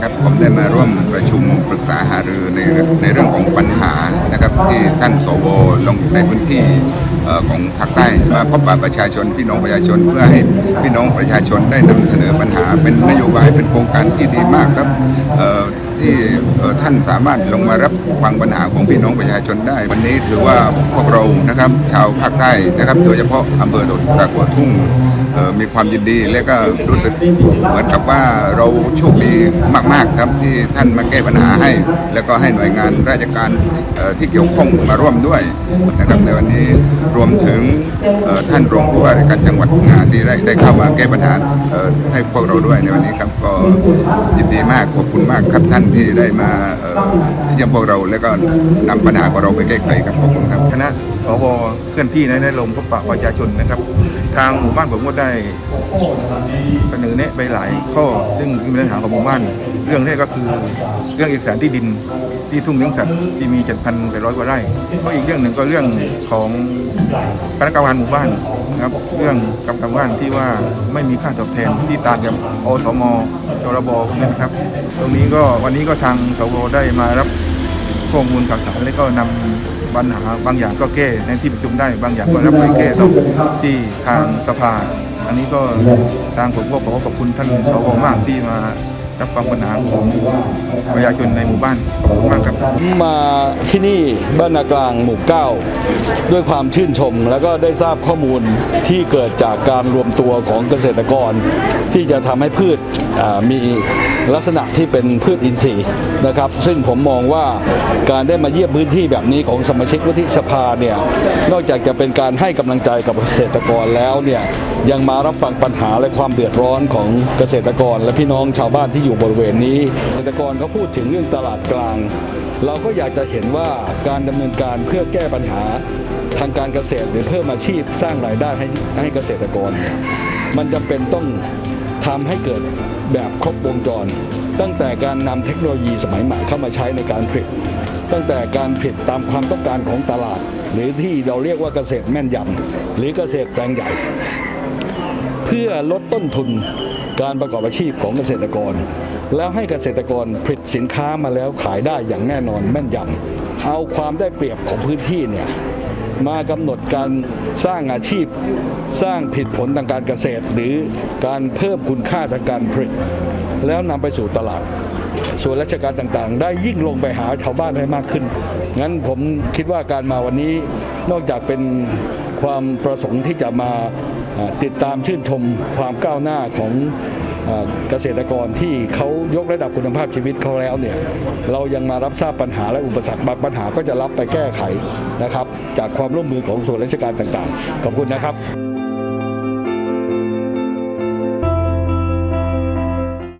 นะครับผมได้มาร่วมประชุมปรึกษาหารือในเรื่องในเรื่องของปัญหานะครับที่ท่านสวลงในพื้นที่ของภาคใต้มาพบปะประชาชนพี่น้องประชาชน เพื่อให้พี่น้องประชาชนได้นำเสนอปัญหา เป็นนโยบายเป็นโครงการที่ดีมากครับที่ท่านสามารถลงมารับฟังปัญหาของพี่น้องประชาชนได้ วันนี้ถือว่าพวกเรานะครับชาวภาคใต้นะครับ โดยเฉพาะอำเภอตะกัวทุ่ง มีความยินดีและก็รู้สึกเหมือนกับว่าเราโชคดีมาก ๆ ครับที่ท่านมาแก้ปัญหาให้ แล้วก็ให้หน่วยงานราชการที่เกี่ยวข้องมาร่วมด้วยนะครับในวันนี้รวมถึงท่านรองผู้ว่าราชการจังหวัดพังงาที่ได้ได้เข้ามาแก้ปัญหาให้พวกเราด้วยในวันนี้ครับก็ยินดีมากขอบคุณมากครับท่านที่ได้มาเอ่อเยี่ยมพวกเรา แล้วก็นำปัญหาของเราไปแก้ไขครับขอบคุณครับคณะสวเคลื่อนที่ในในลงพบปะประชาชนนะครับ ทางหมู่บ้านผมก็ได้เสนอแนะไปหลายข้อ ซึ่งเป็นปัญหาของหมู่บ้าน เรื่องแรกก็คือเรื่องเอกสารที่ดินที่ทุ่งเลี้ยงสัตว์ที่มี7,800กว่าไร่ก็อีกเรื่องหนึ่งก็เรื่องของคณะกรรมการหมู่บ้านนะครับเรื่องกรรมการบ้านที่ว่าไม่มีค่าตอบแทนที่ต่างกับอสมจรบนี้นะครับ ตรงนี้ก็วันนี้ก็ทางสวได้มารับข้อมูลข่าวสารแล้วก็นำ ปัญหาบางอย่างก็แก้ในที่ประชุมได้ บางอย่างก็รับไปแก้ต่อที่ทางสภา อันนี้ก็ทางผมก็ขอขอบคุณท่านสวมากที่มา รับฟังปัญหาของประชาชนในหมู่บ้านขอบคุณมากครับ มาที่นี่บ้านนากลางหมู่เก้าด้วยความชื่นชม แล้วก็ได้ทราบข้อมูลที่เกิดจากการรวมตัวของเกษตรกร ที่จะทำให้พืชมีลักษณะที่เป็นพืชอินทรีย์นะครับ ซึ่งผมมองว่าการได้มาเยี่ยมพื้นที่แบบนี้ของสมาชิกวุฒิสภาเนี่ยนอกจากจะเป็นการให้กำลังใจกับเกษตรกรแล้วเนี่ยยังมารับฟังปัญหาและความเดือดร้อนของเกษตรกร และพี่น้องชาวบ้านที่อยูู่่บริเวณนี้เกษตรกรเขาพูดถึงเรื่องตลาดกลาง เราก็อยากจะเห็นว่าการดำเนินการเพื่อแก้ปัญหาทางการเกษตรหรือเพิ่มอาชีพสร้างรายได้ให้ให้เกษตรกร มันจำเป็นต้องทำให้เกิดแบบครบวงจร ตั้งแต่การนำเทคโนโลยีสมัยใหม่เข้ามาใช้ในการผลิต ตั้งแต่การผลิตตามความต้องการของตลาด หรือที่เราเรียกว่าเกษตรแม่นยำหรือเกษตรแปลงใหญ่ เพื่อลดต้นทุนการประกอบอาชีพของเกษตรกร แล้วให้เกษตรกรผลิตสินค้ามาแล้วขายได้อย่างแน่นอนแม่นยำเอาความได้เปรียบของพื้นที่เนี่ยมากำหนดการสร้างอาชีพ สร้างผลิตผลทางการเกษตร หรือการเพิ่มคุณค่าทางการผลิต แล้วนำไปสู่ตลาดส่วนราชการต่างๆ ได้ยิ่งลงไปหาชาวบ้านให้มากขึ้น งั้นผมคิดว่าการมาวันนี้นอกจากเป็นความประสงค์ที่จะมาติดตามชื่นชมความก้าวหน้าของ เกษตรกรที่เขายกระดับคุณภาพชีวิตเขาแล้วเนี่ยเรายังมารับทราบปัญหาและอุปสรรคบางปัญหาก็จะรับไปแก้ไขนะครับ จากความร่วมมือของส่วนราชการต่างๆ ขอบคุณนะครับ